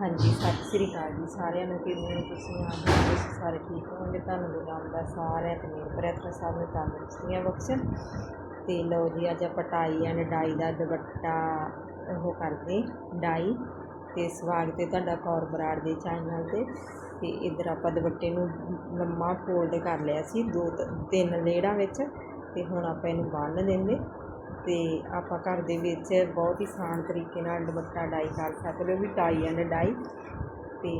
ਹਾਂਜੀ, ਸਤਿ ਸ੍ਰੀ ਅਕਾਲ ਜੀ ਸਾਰਿਆਂ ਨੂੰ, ਕਿਵੇਂ ਹੋ ਤੁਸੀਂ? ਆਪ ਤੁਸੀਂ ਸਾਰੇ ਠੀਕ ਹੋਵੋਗੇ? ਤੁਹਾਨੂੰ ਗੁਰੂ ਰਾਮਦਾਸ ਸਾਰਿਆਂ ਤੇ ਮੇਰੇ ਪ੍ਰੇਤਰ ਸਾਹਿਬ ਨੂੰ ਤੰਦਰੁਸਤੀਆਂ ਬਖਸ਼ਣ। ਤੇ ਲਓ ਜੀ, ਅੱਜ ਆਪਾਂ ਟਾਈ ਐਂਡ ਡਾਈ ਦਾ ਦੁਪੱਟਾ ਉਹ ਕਰਦੇ ਡਾਈ। ਤੇ ਸਵਾਗਤ ਹੈ ਤੁਹਾਡਾ ਕੌਰ ਬਰਾੜ ਦੇ ਚੈਨਲ ਤੇ। ਤੇ ਇੱਧਰ ਆਪਾਂ ਦੁਪੱਟੇ ਨੂੰ ਲੰਮਾ ਫੋਲਡ ਕਰ ਲਿਆ ਸੀ, ਦੋ ਤ- ਤਿੰਨ ਲੇੜਾਂ ਵਿੱਚ। ਤੇ ਹੁਣ ਆਪਾਂ ਇਹਨੂੰ ਬੰਨ੍ਹ ਦਿੰਦੇ। ਅਤੇ ਆਪਾਂ ਘਰ ਦੇ ਵਿੱਚ ਬਹੁਤ ਹੀ ਆਸਾਨ ਤਰੀਕੇ ਨਾਲ ਦੁਪੱਟਾ ਡਾਈ ਕਰ ਸਕਦੇ ਹੋ ਵੀ ਟਾਈ ਐਂਡ ਡਾਈ ਅਤੇ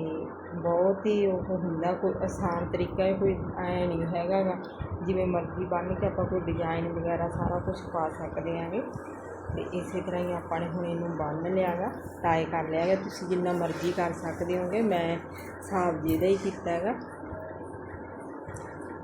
ਬਹੁਤ ਹੀ ਉਹ ਹੁੰਦਾ, ਕੋਈ ਆਸਾਨ ਤਰੀਕਾ ਹੈ ਕੋਈ ਐਂ ਨਹੀਂ ਹੈਗਾ ਗਾ ਜਿਵੇਂ ਮਰਜ਼ੀ ਬੰਨ੍ਹ ਕੇ ਆਪਾਂ ਕੋਈ ਡਿਜ਼ਾਇਨ ਵਗੈਰਾ ਸਾਰਾ ਕੁਝ ਪਾ ਸਕਦੇ ਆਂਗੇ ਅਤੇ ਇਸੇ ਤਰ੍ਹਾਂ ਹੀ ਆਪਾਂ ਨੇ ਹੁਣ ਇਹਨੂੰ ਬੰਨ੍ਹ ਲਿਆ ਗਾ ਟਾਈ ਕਰ ਲਿਆ ਗਾ ਤੁਸੀਂ ਜਿੰਨਾ ਮਰਜ਼ੀ ਕਰ ਸਕਦੇ ਹੋਗੇ, ਮੈਂ ਹਿਸਾਬ ਜਿਹਦਾ ਹੀ ਕੀਤਾ ਹੈਗਾ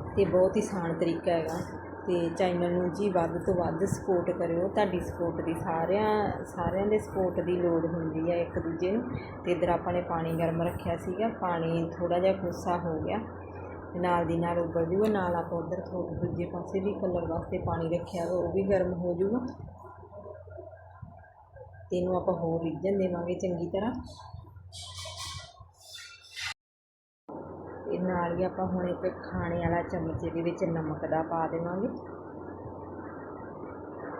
ਅਤੇ ਬਹੁਤ ਹੀ ਆਸਾਨ ਤਰੀਕਾ ਹੈਗਾ। ਅਤੇ ਚੈਨਲ ਨੂੰ ਜੀ ਵੱਧ ਤੋਂ ਵੱਧ ਸਪੋਰਟ ਕਰਿਓ, ਤੁਹਾਡੀ ਸਪੋਰਟ ਦੀ ਸਾਰਿਆਂ ਸਾਰਿਆਂ ਦੇ ਸਪੋਰਟ ਦੀ ਲੋੜ ਹੁੰਦੀ ਹੈ ਇੱਕ ਦੂਜੇ ਨੂੰ। ਅਤੇ ਇੱਧਰ ਆਪਾਂ ਨੇ ਪਾਣੀ ਗਰਮ ਰੱਖਿਆ ਸੀਗਾ, ਪਾਣੀ ਥੋੜ੍ਹਾ ਜਿਹਾ ਕੋਸਾ ਹੋ ਗਿਆ। ਤੇ ਨਾਲ ਦੀ ਨਾਲ ਉੱਬਲ ਜੂਗਾ, ਨਾਲ ਆਪਾਂ ਉੱਧਰ ਥੋ- ਦੂਜੇ ਪਾਸੇ ਵੀ ਕਲਰ ਵਾਸਤੇ ਪਾਣੀ ਰੱਖਿਆ ਵਾ, ਉਹ ਵੀ ਗਰਮ ਹੋ ਜੂਗਾ। ਤੇ ਇਹਨੂੰ ਆਪਾਂ ਹੋਰ ਰਿੱਝਣ ਦੇਵਾਂਗੇ ਚੰਗੀ ਤਰ੍ਹਾਂ। ਨਾਲ ਹੀ ਆਪਾਂ ਹੁਣ ਇੱਕ ਖਾਣੇ ਵਾਲਾ ਚਮਚੇ ਦੇ ਵਿੱਚ ਨਮਕ ਦਾ ਪਾ ਦੇਵਾਂਗੇ।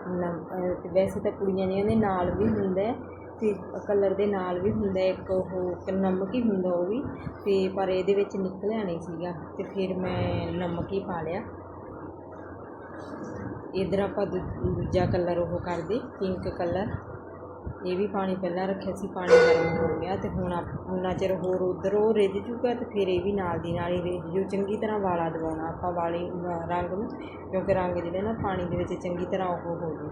ਨਮਕ ਵੈਸੇ ਤਾਂ ਕੁੜੀਆਂ ਜਿਹੜੀਆਂ ਉਹਦੇ ਨਾਲ ਵੀ ਹੁੰਦਾ ਹੈ, ਤੇ ਕਲਰ ਦੇ ਨਾਲ ਵੀ ਹੁੰਦਾ ਇੱਕ ਉਹ ਨਮਕ ਹੀ ਹੁੰਦਾ ਉਹ ਵੀ, ਤੇ ਪਰ ਇਹਦੇ ਵਿੱਚ ਨਿਕਲਿਆ ਨਹੀਂ ਸੀਗਾ, ਤੇ ਫਿਰ ਮੈਂ ਨਮਕ ਹੀ ਪਾ ਲਿਆ। ਇਧਰ ਆਪਾਂ ਦੂ- ਦੂਜਾ ਕਲਰ ਉਹ ਕਰਦੇ, ਪਿੰਕ ਕਲਰ। ਇਹ ਵੀ ਪਾਣੀ ਪਹਿਲਾਂ ਰੱਖਿਆ ਸੀ, ਪਾਣੀ ਗਰਮ ਹੋ ਗਿਆ ਤੇ ਹੁਣ ਆਪ- ਉਨਾ ਚਿਰ ਹੋਰ ਉਧਰ ਉਹ ਰਿੱਝ ਚੁੱਕਾ ਤੇ ਫਿਰ ਇਹ ਵੀ ਨਾਲ ਦੀ ਨਾਲ ਹੀ ਰਿੱਝ ਜੂ। ਚੰਗੀ ਤਰ੍ਹਾਂ ਵਾਲਾ ਦਵਾਉਣਾ ਆਪਾਂ ਵਾਲੀ ਰੰਗ ਨੂੰ, ਕਿਉਂਕਿ ਰੰਗ ਜਿਹੜੇ ਨਾ ਪਾਣੀ ਦੇ ਵਿੱਚ ਚੰਗੀ ਤਰ੍ਹਾਂ ਉਹ ਹੋ ਜੂ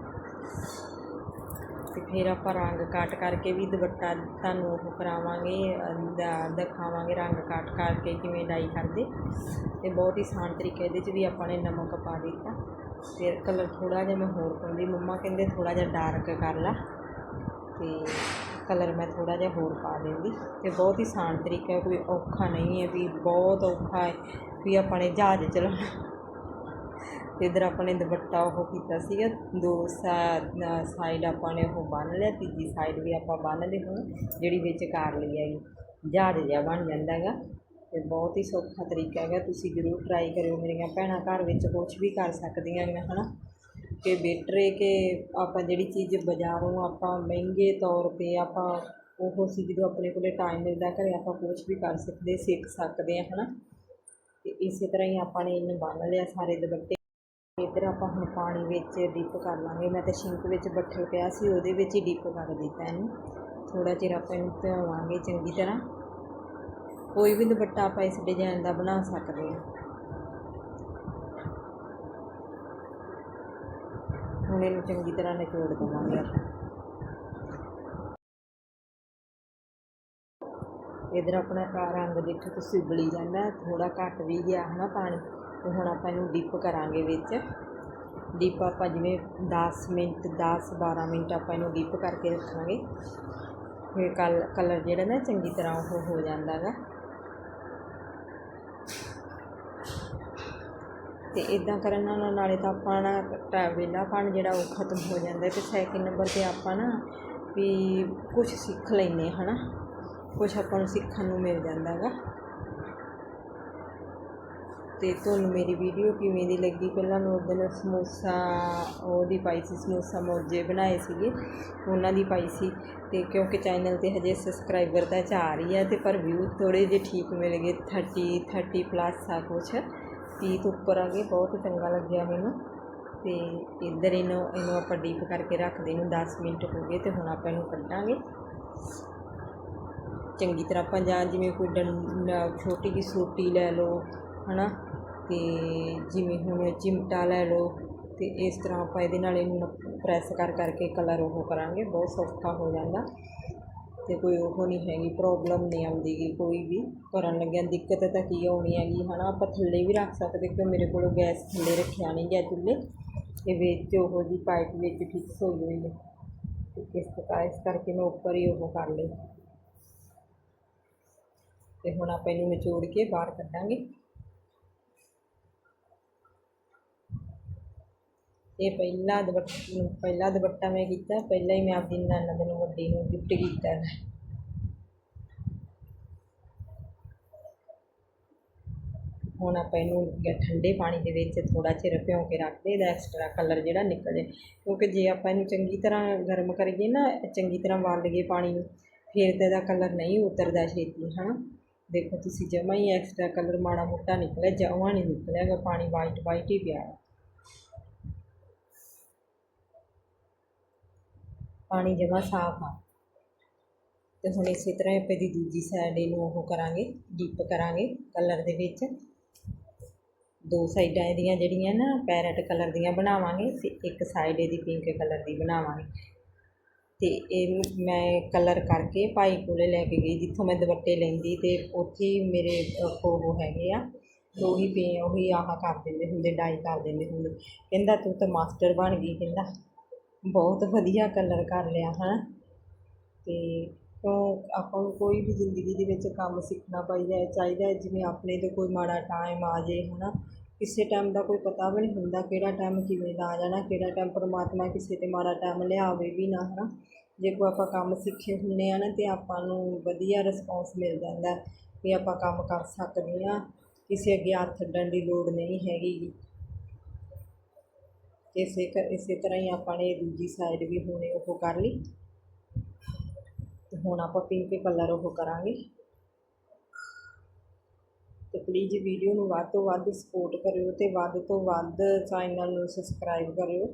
ਤੇ ਫਿਰ ਆਪਾਂ ਰੰਗ ਕੱਟ ਕਰਕੇ ਵੀ ਦੁਪੱਟਾ ਤੁਹਾਨੂੰ ਉਹ ਕਰਾਵਾਂਗੇ, ਅਹ ਦਿਖਾਵਾਂਗੇ ਰੰਗ ਕੱਟ ਕਰਕੇ ਕਿਵੇਂ ਡਾਈ ਕਰਦੇ। ਤੇ ਬਹੁਤ ਹੀ ਆਸਾਨ ਤਰੀਕੇ ਇਹਦੇ 'ਚ ਵੀ ਆਪਾਂ ਨੇ ਨਮਕ ਪਾ ਦਿੱਤਾ। ਫਿਰ ਕਲਰ ਥੋੜਾ ਜਿਹਾ ਮੈਂ ਹੋਰ ਪਾਉਂਦੀ। ਮੰਮਾ ਕਹਿੰਦੇ ਥੋੜਾ ਜਿਹਾ ਡਾਰਕ ਕਰ ਲਾ। ਅਤੇ ਕਲਰ ਮੈਂ ਥੋੜ੍ਹਾ ਜਿਹਾ ਹੋਰ ਪਾ ਦਿੰਦੀ। ਅਤੇ ਬਹੁਤ ਹੀ ਆਸਾਨ ਤਰੀਕਾ ਕੋਈ ਔਖਾ ਨਹੀਂ ਹੈ ਵੀ ਬਹੁਤ ਔਖਾ ਹੈ ਵੀ ਆਪਾਂ ਨੇ ਜਹਾਜ਼ ਚਲਾਉਣਾ। ਤੇ ਇਧਰ ਆਪਾਂ ਨੇ ਦੁਪੱਟਾ ਉਹ ਕੀਤਾ ਸੀਗਾ, ਦੋ ਸਾਈਡ ਆਪਾਂ ਨੇ ਉਹ ਬੰਨ ਲਿਆ, ਤੀਜੀ ਸਾਈਡ ਵੀ ਆਪਾਂ ਬੰਨ ਲਈ ਹੁਣ, ਜਿਹੜੀ ਵਿੱਚ ਕਰ ਲਈ ਹੈਗੀ ਜਹਾਜ਼ ਜਿਹਾ ਬਣ ਜਾਂਦਾ ਹੈਗਾ। ਤੇ ਬਹੁਤ ਹੀ ਸੌਖਾ ਤਰੀਕਾ ਹੈਗਾ, ਤੁਸੀਂ ਜ਼ਰੂਰ ਟਰਾਈ ਕਰਿਓ, ਮੇਰੀਆਂ ਭੈਣਾਂ ਘਰ ਵਿੱਚ ਕੁਝ ਵੀ ਕਰ ਸਕਦੀਆਂ ਨੇ, ਹਨਾ। ਕਿ ਬੈਟਰ ਹੈ ਕਿ ਆਪਾਂ ਜਿਹੜੀ ਚੀਜ਼ ਬਜ਼ਾਰੋਂ ਆਪਾਂ ਮਹਿੰਗੇ ਤੌਰ 'ਤੇ ਆਪਾਂ ਉਹ ਸੀ ਜਦੋਂ ਆਪਣੇ ਕੋਲ ਟਾਈਮ ਮਿਲਦਾ ਘਰੇ ਆਪਾਂ ਕੁਛ ਵੀ ਕਰ ਸਕਦੇ, ਸਿੱਖ ਸਕਦੇ ਹਾਂ ਹੈ ਨਾ ਅਤੇ ਇਸੇ ਤਰ੍ਹਾਂ ਹੀ ਆਪਾਂ ਨੇ ਇਹਨੂੰ ਬੰਨ ਲਿਆ ਸਾਰੇ ਦੁਪੱਟੇ ਇੱਧਰ ਆਪਾਂ ਹੁਣ ਪਾਣੀ ਵਿੱਚ ਡਿਪ ਕਰ ਲਾਂਗੇ। ਮੈਂ ਤਾਂ ਸ਼ਿੰਕ ਵਿੱਚ ਬੱਠਲ ਪਿਆ ਸੀ, ਉਹਦੇ ਵਿੱਚ ਹੀ ਡਿਪ ਕਰ ਦਿੱਤਾ ਇਹਨੂੰ। ਥੋੜਾ ਚਿਰ ਆਪਾਂ ਇਹਨੂੰ ਧੋਵਾਂਗੇ ਚੰਗੀ ਤਰ੍ਹਾਂ। ਕੋਈ ਵੀ ਦੁਪੱਟਾ ਆਪਾਂ ਇਸ ਡਿਜ਼ਾਈਨ ਦਾ ਬਣਾ ਸਕਦੇ ਹਾਂ। ਹੁਣ ਇਹਨੂੰ ਚੰਗੀ ਤਰ੍ਹਾਂ ਨਿਚੋੜ ਦੇਵਾਂਗੇ। ਆਪਾਂ ਇਧਰ ਆਪਣਾ ਰੰਗ ਦੇਖੋ, ਤੁਸੀਂ ਉਬਲੀ ਜਾਂਦਾ ਥੋੜਾ ਘੱਟ ਵੀ ਗਿਆ ਹਨਾ ਪਾਣੀ। ਤੇ ਹੁਣ ਆਪਾਂ ਇਹਨੂੰ ਡਿਪ ਕਰਾਂਗੇ ਵਿੱਚ। ਡਿਪ ਆਪਾਂ ਜਿਵੇਂ 10 ਮਿੰਟ 10 12 ਮਿੰਟ ਆਪਾਂ ਇਹਨੂੰ ਡਿਪ ਕਰਕੇ ਰੱਖਾਂਗੇ। ਫਿਰ ਕਲ ਕਲਰ ਜਿਹੜਾ ਨਾ ਚੰਗੀ ਤਰ੍ਹਾਂ ਉਹ ਹੋ ਜਾਂਦਾ ਗਾ ਅਤੇ ਇੱਦਾਂ ਕਰਨ ਨਾਲ ਨਾਲੇ ਤਾਂ ਆਪਾਂ ਨਾ ਵੇਲਾਪਣ ਜਿਹੜਾ ਉਹ ਖਤਮ ਹੋ ਜਾਂਦਾ ਅਤੇ ਸੈਕਿੰਡ ਨੰਬਰ 'ਤੇ ਆਪਾਂ ਨਾ ਵੀ ਕੁਛ ਸਿੱਖ ਲੈਂਦੇ ਹੈ ਨਾ ਕੁਛ ਆਪਾਂ ਨੂੰ ਸਿੱਖਣ ਨੂੰ ਮਿਲ ਜਾਂਦਾ ਗਾ ਅਤੇ ਤੁਹਾਨੂੰ ਮੇਰੀ ਵੀਡੀਓ ਕਿਵੇਂ ਦੀ ਲੱਗੀ? ਪਹਿਲਾਂ ਮੈਂ ਉਸ ਦਿਨ ਸਮੋਸਾ, ਉਹਦੀ ਪਾਈ ਸੀ ਸਮੋਸਾ ਮੋਜੇ ਬਣਾਏ ਸੀਗੇ, ਉਹਨਾਂ ਦੀ ਪਾਈ ਸੀ। ਅਤੇ ਕਿਉਂਕਿ ਚੈਨਲ ਤੇ ਹਜੇ ਸਬਸਕ੍ਰਾਈਬਰ ਤਾਂ ਚਾਰ ਹੀ ਆ ਅਤੇ ਪਰ ਵਿਊ ਥੋੜ੍ਹੇ ਜਿਹੇ ਠੀਕ ਮਿਲ ਗਏ 30 30 ਪਲੱਸ ਆ ਕੁਛ। 30 ਉੱਪਰ ਆ ਗਏ, ਬਹੁਤ ਚੰਗਾ ਲੱਗਿਆ ਮੈਨੂੰ। ਤੇ ਇੱਧਰ ਇਹਨੂੰ ਇਹਨੂੰ ਆਪਾਂ ਡੀਪ ਕਰਕੇ ਰੱਖਦੇ ਨੂੰ 10 ਮਿੰਟ ਹੋ ਗਏ ਤੇ ਹੁਣ ਆਪਾਂ ਇਹਨੂੰ ਕੱਢਾਂਗੇ। ਚੰਗੀ ਤਰ੍ਹਾਂ ਆਪਾਂ ਜਾਂ ਜਿਵੇਂ ਕੋਈ ਡੰ ਛੋਟੀ ਜਿਹੀ ਸੂਟੀ ਲੈ ਲਓ, ਹਨਾ? ਤੇ ਜਿਵੇਂ ਹੁਣ ਚਿਮਟਾ ਲੈ ਲਓ, ਤੇ ਇਸ ਤਰ੍ਹਾਂ ਆਪਾਂ ਇਹਦੇ ਨਾਲ ਇਹਨੂੰ ਪ੍ਰੈਸ ਕਰ ਕਰਕੇ ਕਲਰ ਉਹ ਕਰਾਂਗੇ, ਬਹੁਤ ਸੌਖਾ ਹੋ ਜਾਂਦਾ। ਅਤੇ ਕੋਈ ਉਹ ਨਹੀਂ ਹੈਗੀ ਪ੍ਰੋਬਲਮ ਨਹੀਂ ਆਉਂਦੀ ਗੀ ਕੋਈ ਵੀ। ਕਰਨ ਲੱਗਿਆ ਦਿੱਕਤ ਤਾਂ ਕੀ ਆਉਣੀ ਹੈਗੀ ਹੈ ਨਾ ਆਪਾਂ ਥੱਲੇ ਵੀ ਰੱਖ ਸਕਦੇ ਕਿਉਂਕਿ ਮੇਰੇ ਕੋਲ ਗੈਸ ਥੱਲੇ ਰੱਖਿਆ ਨਹੀਂ ਗਿਆ ਚੁੱਲ੍ਹੇ। ਤੇ ਵਿੱਚ ਉਹ ਜੀ ਪਾਈਪ ਵਿੱਚ ਫਿਕਸ ਹੋਈ ਹੋਈ ਹੈ। ਤੇ ਇਸ ਪ੍ਰਕਾਰ ਇਸ ਕਰਕੇ ਮੈਂ ਉੱਪਰ ਹੀ ਉਹ ਕਰ ਲਈ। ਤੇ ਹੁਣ ਆਪਾਂ ਇਹਨੂੰ ਨਿਚੋੜ ਕੇ ਬਾਹਰ ਕੱਢਾਂਗੇ। ਇਹ ਪਹਿਲਾ ਦੁਪੱਟਾ ਪਹਿਲਾ ਦੁਪੱਟਾ ਮੈਂ ਕੀਤਾ, ਪਹਿਲਾਂ ਹੀ ਮੈਂ ਆਪਦੀ ਨਾਨਾ ਨੂੰ, ਵੱਡੀ ਨੂੰ ਗਿਫਟ ਕੀਤਾ ਹੈ। ਹੁਣ ਆਪਾਂ ਇਹਨੂੰ ਠੰਡੇ ਪਾਣੀ ਦੇ ਵਿੱਚ ਥੋੜਾ ਜਿਹਾ ਭਿਓ ਕੇ ਰੱਖ ਦੇ ਦਾ ਐਕਸਟਰਾ ਕਲਰ ਜਿਹੜਾ ਨਿਕਲ ਜੇ ਕਿਉਂਕਿ ਜੇ ਆਪਾਂ ਇਹਨੂੰ ਚੰਗੀ ਤਰ੍ਹਾਂ ਗਰਮ ਕਰੀਏ ਨਾ, ਚੰਗੀ ਤਰ੍ਹਾਂ ਵਾਲ ਲਈਏ ਪਾਣੀ ਨੂੰ, ਫਿਰ ਤੇ ਦਾ ਕਲਰ ਨਹੀਂ ਉਤਰਦਾ ਛੇਤੀ, ਹਨਾ? ਦੇਖੋ ਤੁਸੀਂ ਜਮਾ ਹੀ ਐਕਸਟਰਾ ਕਲਰ ਮਾੜਾ ਮੋਟਾ ਨਿਕਲਿਆ, ਜਮਾ ਨਹੀਂ ਨਿਕਲਿਆ ਪਾਣੀ ਵਾਈਟ ਵਾਈਟ ਹੀ ਪਿਆ। ਪਾਣੀ ਜਮ੍ਹਾਂ ਸਾਫ਼ ਆ। ਤੇ ਹੁਣ ਇਸੇ ਤਰ੍ਹਾਂ ਆਪਾਂ ਦੀ ਦੂਜੀ ਸਾਈਡ ਇਹਨੂੰ ਉਹ ਕਰਾਂਗੇ ਡੀਪ ਕਰਾਂਗੇ ਕਲਰ ਦੇ ਵਿੱਚ। ਦੋ ਸਾਈਡਾਂ ਇਹਦੀਆਂ ਜਿਹੜੀਆਂ ਨਾ ਪੈਰਟ ਕਲਰ ਦੀਆਂ ਬਣਾਵਾਂਗੇ ਤੇ ਇੱਕ ਸਾਈਡ ਇਹਦੀ ਪਿੰਕ ਕਲਰ ਦੀ ਬਣਾਵਾਂਗੇ। ਤੇ ਇਹ ਮੈਂ ਕਲਰ ਕਰਕੇ ਭਾਈ ਕੋਲੇ ਲੈ ਕੇ ਗਈ ਜਿੱਥੋਂ ਮੈਂ ਦੁਪੱਟੇ ਲੈਂਦੀ ਤੇ ਉੱਥੇ ਹੀ ਮੇਰੇ ਅਹ, ਉਹ ਹੈਗੇ ਆ। ਉਹੀ ਪੇ ਉਹੀ ਆਹ ਕਰ ਦਿੰਦੇ ਹੁੰਦੇ ਡਾਈ ਕਰ ਦਿੰਦੇ ਹੁੰਦੇ। ਕਹਿੰਦਾ ਤੂੰ ਤਾਂ ਮਾਸਟਰ ਬਣ ਗਈ ਕਹਿੰਦਾ। ਬਹੁਤ ਵਧੀਆ ਕਲਰ ਕਰ ਲਿਆ, ਹੈ। ਤੇ ਕਿਉਂ ਆਪਾਂ ਨੂੰ ਕੋਈ ਵੀ ਜ਼ਿੰਦਗੀ ਦੇ ਵਿੱਚ ਕੰਮ ਸਿੱਖਣਾ ਪਾਈਦਾ ਚਾਹੀਦਾ ਜਿਵੇਂ ਆਪਣੇ 'ਤੇ ਕੋਈ ਮਾੜਾ ਟਾਈਮ ਆ ਜੇ ਹੈ ਨਾ ਕਿਸੇ ਟਾਈਮ ਦਾ ਕੋਈ ਪਤਾ ਵੀ ਨਹੀਂ ਹੁੰਦਾ ਕਿਹੜਾ ਟਾਈਮ ਕਿਵੇਂ ਦਾ ਆ ਜਾਣਾ, ਕਿਹੜਾ ਟਾਈਮ ਪਰਮਾਤਮਾ ਕਿਸੇ 'ਤੇ ਮਾੜਾ ਟਾਈਮ ਲਿਆਵੇ ਵੀ ਨਾ ਹੈ ਨਾ ਜੇ ਕੋਈ ਆਪਾਂ ਕੰਮ ਸਿੱਖੇ ਹੁੰਦੇ ਆ ਨਾ, ਤੇ ਆਪਾਂ ਨੂੰ ਵਧੀਆ ਰਿਸਪੌਂਸ ਮਿਲ ਜਾਂਦਾ ਵੀ ਆਪਾਂ ਕੰਮ ਕਰ ਸਕਦੇ ਹਾਂ। ਕਿਸੇ ਅੱਗੇ ਹੱਥ ਅੱਡਣ ਦੀ ਲੋੜ ਨਹੀਂ ਹੈਗੀ। ਇਸੇ ਕ, ਇਸੇ ਤਰ੍ਹਾਂ ਹੀ ਆਪਾਂ ਨੇ ਦੂਜੀ ਸਾਈਡ ਵੀ ਹੁਣੇ ਉਹ ਕਰ ਲਈ। ਤੇ ਹੁਣ ਆਪਾਂ ਪਿੰਕ ਕਲਰ ਉਹ ਕਰਾਂਗੇ। ਤੇ ਪਲੀਜ਼ ਵੀਡੀਓ ਨੂੰ ਵੱਧ ਤੋਂ ਵੱਧ ਸਪੋਰਟ ਕਰਿਓ ਤੇ ਵੱਧ ਤੋਂ ਵੱਧ ਚੈਨਲ ਨੂੰ ਸਬਸਕ੍ਰਾਈਬ ਕਰਿਓ।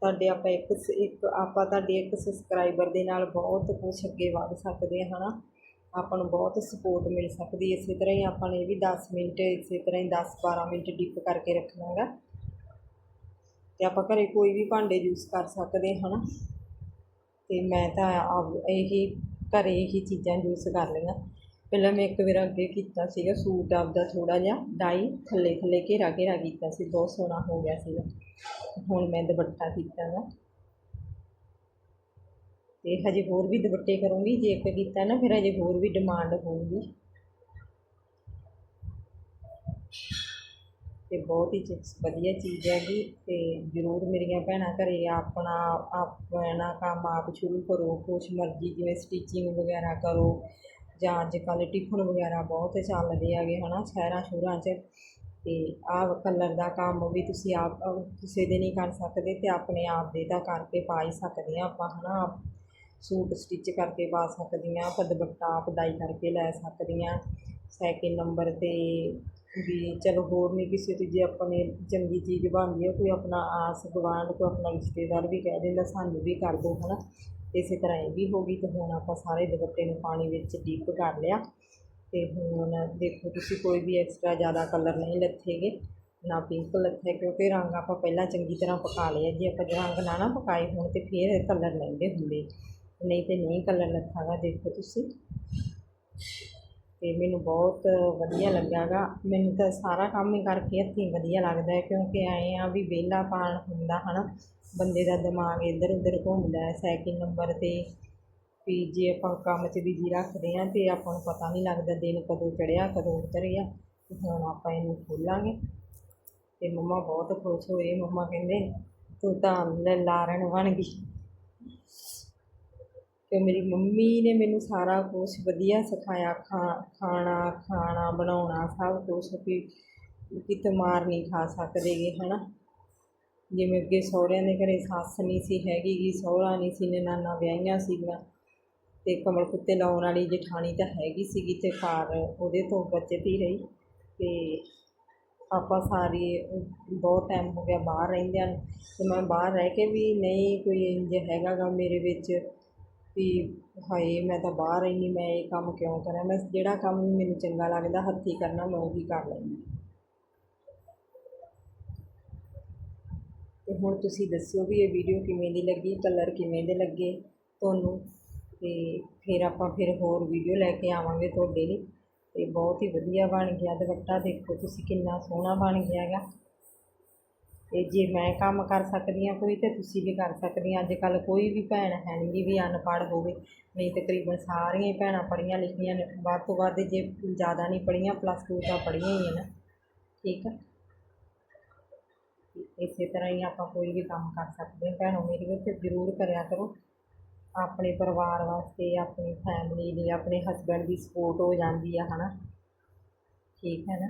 ਤੁਹਾਡੇ ਆਪਾਂ ਇੱਕ ਇੱਕ, ਆਪਾਂ ਤੁਹਾਡੇ ਇੱਕ ਸਬਸਕ੍ਰਾਈਬਰ ਦੇ ਨਾਲ ਬਹੁਤ ਕੁਛ ਅੱਗੇ ਵੱਧ ਸਕਦੇ ਹਾਂ ਹਨਾ? ਆਪਾਂ ਨੂੰ ਬਹੁਤ ਸਪੋਰਟ ਮਿਲ ਸਕਦੀ ਇਸੇ ਤਰ੍ਹਾਂ ਹੀ ਆਪਾਂ ਨੇ ਇਹ ਵੀ 10 ਮਿੰਟ, ਇਸੇ ਤਰ੍ਹਾਂ ਹੀ 10 12 ਮਿੰਟ ਡਿਪ ਕਰਕੇ ਰੱਖਣਾ ਗਾ ਤੇ ਆਪਾਂ ਘਰੇ ਕੋਈ ਵੀ ਭਾਂਡੇ ਯੂਜ਼ ਕਰ ਸਕਦੇ ਹਾਂ, ਹਨਾ? ਤੇ ਮੈਂ ਤਾਂ ਆਪ ਇਹੀ, ਘਰੇ ਇਹੀ ਚੀਜ਼ਾਂ ਯੂਜ਼ ਕਰ ਲਈਆਂ। ਪਹਿਲਾਂ ਮੈਂ ਇੱਕ ਵਾਰ ਅੱਗੇ ਕੀਤਾ ਸੀਗਾ ਸੂਟ ਆਪਦਾ ਥੋੜ੍ਹਾ ਜਿਹਾ ਡਾਈ, ਥੱਲੇ ਥੱਲੇ ਘੇਰਾ ਘੇਰਾ ਕੀਤਾ ਸੀ, ਬਹੁਤ ਸੋਹਣਾ ਹੋ ਗਿਆ ਸੀਗਾ। ਹੁਣ ਮੈਂ ਦੁਪੱਟਾ ਕੀਤਾ ਗਾ ਤੇ ਹਜੇ ਹੋਰ ਵੀ ਦੁਪੱਟੇ ਕਰੂੰਗੀ, ਜੇ ਇੱਕ ਕੀਤਾ ਨਾ, ਫਿਰ ਹਜੇ ਹੋਰ ਵੀ ਡਿਮਾਂਡ ਹੋਊਗੀ। ਅਤੇ ਬਹੁਤ ਹੀ ਚੀਜ਼ ਵਧੀਆ ਚੀਜ਼ ਹੈਗੀ ਅਤੇ ਜ਼ਰੂਰ ਮੇਰੀਆਂ ਭੈਣਾਂ ਘਰ ਆਪਣਾ ਆਪਣਾ ਕੰਮ ਆਪ ਸ਼ੁਰੂ ਕਰੋ, ਕੁਛ ਮਰਜ਼ੀ ਜਿਵੇਂ ਸਟਿਚਿੰਗ ਵਗੈਰਾ ਕਰੋ ਜਾਂ ਅੱਜ ਕੱਲ੍ਹ ਟਿਫਨ ਵਗੈਰਾ ਬਹੁਤ ਚੱਲਦੇ ਹੈਗੇ ਹੈ ਨਾ ਸ਼ਹਿਰਾਂ ਸ਼ੁਰਾਂ 'ਚ ਅਤੇ ਆਹ ਕਲਰ ਦਾ ਕੰਮ ਵੀ ਤੁਸੀਂ ਆਪ ਕਿਸੇ ਦੇ ਨਹੀਂ ਕਰ ਸਕਦੇ ਅਤੇ ਆਪਣੇ ਆਪ ਦੇ ਤਾਂ ਕਰਕੇ ਪਾ ਹੀ ਸਕਦੇ ਹਾਂ ਆਪਾਂ ਹੈ ਨਾ ਆਪ ਸੂਟ ਸਟਿਚ ਕਰਕੇ ਪਾ ਸਕਦੀਆਂ ਆਪਾਂ ਦੁਪੱਟਾ ਆਪ ਡਾਈ ਕਰਕੇ ਲੈ ਸਕਦੀਆਂ ਸੈਕਿੰਡ ਨੰਬਰ 'ਤੇ ਵੀ ਚਲੋ ਹੋਰ ਨਹੀਂ ਕਿਸੇ ਦੀ, ਜੇ ਆਪਣੇ ਚੰਗੀ ਚੀਜ਼ ਬਣਦੀ ਹੈ ਕੋਈ ਆਪਣਾ ਆਸ, ਗੁਆਂਢ, ਕੋਈ ਆਪਣਾ ਰਿਸ਼ਤੇਦਾਰ ਵੀ ਕਹਿ ਦਿੰਦਾ, ਸਾਨੂੰ ਵੀ ਕਰ ਦਿਓ ਹੈ ਨਾ ਇਸੇ ਤਰ੍ਹਾਂ ਇਹ ਵੀ ਹੋ ਗਈ ਤੇ ਹੁਣ ਆਪਾਂ ਸਾਰੇ ਦੁਪੱਟੇ ਨੂੰ ਪਾਣੀ ਵਿੱਚ ਡੀਪ ਕਰ ਲਿਆ। ਤੇ ਹੁਣ ਦੇਖੋ ਤੁਸੀਂ ਕੋਈ ਵੀ ਐਕਸਟਰਾ ਜ਼ਿਆਦਾ ਕਲਰ ਨਹੀਂ ਲੱਥੇਗੇ, ਨਾ ਪਿੰਕ ਲੱਥੇ, ਕਿਉਂਕਿ ਰੰਗ ਆਪਾਂ ਪਹਿਲਾਂ ਚੰਗੀ ਤਰ੍ਹਾਂ ਪਕਾ ਲਿਆ ਜੇ ਆਪਾਂ ਰੰਗ ਨਾ ਨਾ ਪਕਾਏ ਹੋਣ ਤੇ ਫਿਰ ਕਲਰ ਲੈਂਦੇ ਹੁੰਦੇ। ਨਹੀਂ ਤੇ ਨਹੀਂ ਕਲਰ ਲੱਥਾਗਾ, ਦੇਖੋ ਤੁਸੀਂ। ਅਤੇ ਮੈਨੂੰ ਬਹੁਤ ਵਧੀਆ ਲੱਗਿਆਗਾ। ਮੈਨੂੰ ਤਾਂ ਸਾਰਾ ਕੰਮ ਹੀ ਕਰਕੇ ਹੱਥੀਂ ਵਧੀਆ ਲੱਗਦਾ ਕਿਉਂਕਿ ਐਂ ਆ ਵੀ ਵਿਹਲਾ ਪਾਣ ਹੁੰਦਾ ਨਾ ਬੰਦੇ ਦਾ ਦਿਮਾਗ ਇੱਧਰ ਉੱਧਰ ਘੁੰਮਦਾ ਹੈ ਸੈਕਿੰਡ ਨੰਬਰ 'ਤੇ ਵੀ ਜੇ ਆਪਾਂ ਕੰਮ 'ਚ ਬਿਜ਼ੀ ਰੱਖਦੇ ਹਾਂ ਤਾਂ ਆਪਾਂ ਨੂੰ ਪਤਾ ਨਹੀਂ ਲੱਗਦਾ ਦਿਨ ਕਦੋਂ ਚੜ੍ਹਿਆ, ਕਦੋਂ ਉਤਰਿਆ। ਤੇ ਹੁਣ ਆਪਾਂ ਇਹਨੂੰ ਖੋਲਾਂਗੇ। ਅਤੇ ਮੰਮਾ ਬਹੁਤ ਖੁਸ਼ ਹੋਏ। ਮੰਮਾ ਕਹਿੰਦੇ, ਤੂੰ ਤਾਂ ਲਾਰਨ ਬਣ ਗਈ। ਕਿ ਮੇਰੀ ਮੰਮੀ ਨੇ ਮੈਨੂੰ ਸਾਰਾ ਕੁਛ ਵਧੀਆ ਸਿਖਾਇਆ, ਖਾ, ਖਾਣਾ ਖਾਣਾ ਬਣਾਉਣਾ, ਸਭ ਕੁਛ ਵੀ ਕਿਤੇ ਮਾਰ ਨਹੀਂ ਖਾ ਸਕਦੇ ਗੇ ਹੈ ਨਾ ਜਿਵੇਂ ਅੱਗੇ ਸਹੁਰਿਆਂ ਦੇ ਘਰੇ ਸੱਸ ਨਹੀਂ ਸੀ ਹੈਗੀ ਗੀ, ਸਹੁਰਾ ਨਹੀਂ ਸੀ ਨਨਾਣਾ ਵਿਆਹੀਆਂ ਸੀਗੀਆਂ ਅਤੇ ਕਮਲ ਕੁੱਤੇ ਲਾਉਣ ਵਾਲੀ ਜਠਾਣੀ ਤਾਂ ਹੈਗੀ ਸੀਗੀ ਅਤੇ ਘਰ ਉਹਦੇ ਤੋਂ ਬਚਤ ਹੀ ਰਹੀ ਅਤੇ ਆਪਾਂ ਸਾਰੀ ਬਹੁਤ ਟਾਈਮ ਹੋ ਗਿਆ ਬਾਹਰ ਰਹਿੰਦਿਆਂ ਨੂੰ ਅਤੇ ਮੈਂ ਬਾਹਰ ਰਹਿ ਕੇ ਵੀ ਨਹੀਂ ਕੋਈ ਇੰਜ ਹੈਗਾ ਗਾ ਮੇਰੇ ਵਿੱਚ ਵੀ ਹਾਏ, ਮੈਂ ਤਾਂ ਬਾਹਰ ਰਹਿੰਦੀ ਮੈਂ ਇਹ ਕੰਮ ਕਿਉਂ ਕਰਾਂ? ਮੈਂ ਜਿਹੜਾ ਕੰਮ ਮੈਨੂੰ ਚੰਗਾ ਲੱਗਦਾ, ਹੱਥੀਂ ਕਰਨਾ, ਮੈਂ ਉਹੀ ਕਰ ਲੈਂਦੀ ਤੇ ਹੁਣ ਤੁਸੀਂ ਦੱਸਿਓ ਵੀ ਇਹ ਵੀਡੀਓ ਕਿਵੇਂ ਦੀ ਲੱਗੀ ਕਲਰ ਕਿਵੇਂ ਦੇ ਲੱਗੇ ਤੁਹਾਨੂੰ? ਤੇ ਫਿਰ ਆਪਾਂ ਫਿਰ ਹੋਰ ਵੀਡੀਓ ਲੈ ਕੇ ਆਵਾਂਗੇ ਤੁਹਾਡੇ ਲਈ। ਤੇ ਬਹੁਤ ਹੀ ਵਧੀਆ ਬਣ ਗਿਆ ਦੁਪੱਟਾ, ਦੇਖੋ ਤੁਸੀਂ ਕਿੰਨਾ ਸੋਹਣਾ ਬਣ ਗਿਆ ਹੈਗਾ। ਅਤੇ ਜੇ ਮੈਂ ਕੰਮ ਕਰ ਸਕਦੀ ਹਾਂ ਕੋਈ ਤਾਂ ਤੁਸੀਂ ਵੀ ਕਰ ਸਕਦੀਆਂ ਅੱਜ ਕੱਲ੍ਹ ਕੋਈ ਵੀ ਭੈਣ ਹੈ ਨਹੀਂ ਗੀ ਵੀ ਅਨਪੜ੍ਹ ਹੋਵੇ। ਨਹੀਂ ਤਕਰੀਬਨ ਸਾਰੀਆਂ ਹੀ ਭੈਣਾਂ ਪੜ੍ਹੀਆਂ ਲਿਖੀਆਂ ਨੇ। ਵੱਧ ਤੋਂ ਵੱਧ ਜੇ ਜ਼ਿਆਦਾ ਨਹੀਂ ਪੜ੍ਹੀਆਂ ਪਲੱਸ ਟੂ ਤਾਂ ਪੜ੍ਹੀਆਂ ਹੀ ਹੈ ਨਾ। ਠੀਕ ਆ? ਇਸੇ ਤਰ੍ਹਾਂ ਹੀ ਆਪਾਂ ਕੋਈ ਵੀ ਕੰਮ ਕਰ ਸਕਦੇ ਹਾਂ। ਭੈਣੋ ਮੇਰੀ ਵਿੱਚ ਜ਼ਰੂਰ ਕਰਿਆ ਕਰੋ। ਆਪਣੇ ਪਰਿਵਾਰ ਵਾਸਤੇ, ਆਪਣੀ ਫੈਮਿਲੀ ਲਈ ਆਪਣੇ ਹਸਬੈਂਡ ਦੀ ਸਪੋਰਟ ਹੋ ਜਾਂਦੀ ਆ ਹੈ ਨਾ ਠੀਕ ਹੈ ਨਾ?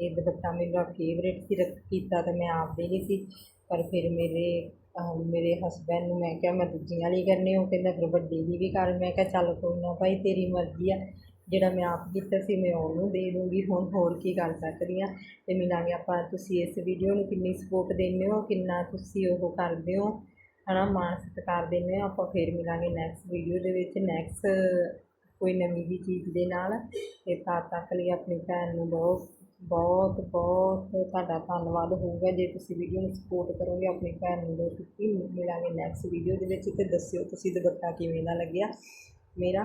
ਇਹ ਦੁਪੱਟਾ ਮੇਰਾ ਫੇਵਰੇਟ ਸੀ, ਰੱਖ ਕੀਤਾ ਤਾਂ ਮੈਂ ਆਪਦੇ ਹੀ ਸੀ। ਪਰ ਫਿਰ ਮੇਰੇ ਮੇਰੇ ਹਸਬੈਂਡ ਨੂੰ ਮੈਂ ਕਿਹਾ, ਮੈਂ ਦੂਜੀਆਂ ਲਈ ਕਰਨੇ ਉਹ ਕਹਿੰਦਾ, ਫਿਰ ਵੱਡੀ ਦੀ ਵੀ ਕਰ। ਮੈਂ ਕਿਹਾ, ਚੱਲ ਕੋਈ ਨਾ ਭਾਈ, ਤੇਰੀ ਮਰਜ਼ੀ ਆ। ਜਿਹੜਾ ਮੈਂ ਆਪ ਕੀਤਾ ਸੀ, ਮੈਂ ਉਹਨੂੰ ਦੇ ਦੂੰਗੀ। ਹੁਣ ਹੋਰ ਕੀ ਕਰ ਸਕਦੀ ਹਾਂ ਤੇ ਮਿਲਾਂਗੇ ਆਪਾਂ, ਤੁਸੀਂ ਇਸ ਵੀਡੀਓ ਨੂੰ ਕਿੰਨੀ ਸਪੋਰਟ ਦਿੰਦੇ ਹੋ? ਕਿੰਨਾ ਤੁਸੀਂ ਉਹ ਕਰਦੇ ਹੋ? ਹਨਾ, ਮਾਣ ਸਤਿਕਾਰ ਦਿੰਦੇ ਹੋ ਆਪਾਂ, ਫਿਰ ਮਿਲਾਂਗੇ ਨੈਕਸਟ ਵੀਡੀਓ ਦੇ ਵਿੱਚ। ਨੈਕਸਟ ਕੋਈ ਨਵੀਂ ਵੀ ਚੀਜ਼ ਦੇ ਨਾਲ। ਤੇ ਤਦ ਤੱਕ ਲਈ ਆਪਣੀ ਭੈਣ ਨੂੰ ਬਹੁਤ ਬਹੁਤ ਬਹੁਤ ਤੁਹਾਡਾ ਧੰਨਵਾਦ ਹੋਊਗਾ। ਜੇ ਤੁਸੀਂ ਵੀਡੀਓ ਨੂੰ ਸਪੋਰਟ ਕਰੋਗੇ, ਆਪਣੀ ਭੈਣ ਨੂੰ ਦੋ ਕਿ ਮਿਲਾਂਗੇ ਨੈਕਸਟ ਵੀਡੀਓ ਦੇ ਵਿੱਚ। ਤੇ ਦੱਸਿਓ ਤੁਸੀਂ ਦੁਪੱਟਾ ਕਿਵੇਂ ਦਾ ਲੱਗਿਆ ਮੇਰਾ।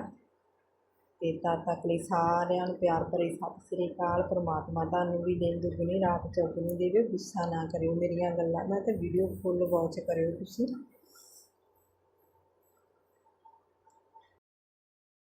ਤੇ ਤਦ ਤੱਕ ਲਈ ਸਾਰਿਆਂ ਨੂੰ ਪਿਆਰ ਭਰੇ ਸਤਿ ਸ੍ਰੀ ਅਕਾਲ। ਪਰਮਾਤਮਾ ਤੁਹਾਨੂੰ ਵੀ ਦਿਨ ਦੁਗਣੀ, ਰਾਤ ਚੌਗੁਣੀ ਦੇਵੇ। ਗੁੱਸਾ ਨਾ ਕਰਿਓ ਮੇਰੀਆਂ ਗੱਲਾਂ ਨਾਲ ਤੇ ਵੀਡੀਓ ਫੁੱਲ ਵਾਚ ਕਰਿਓ ਤੁਸੀਂ।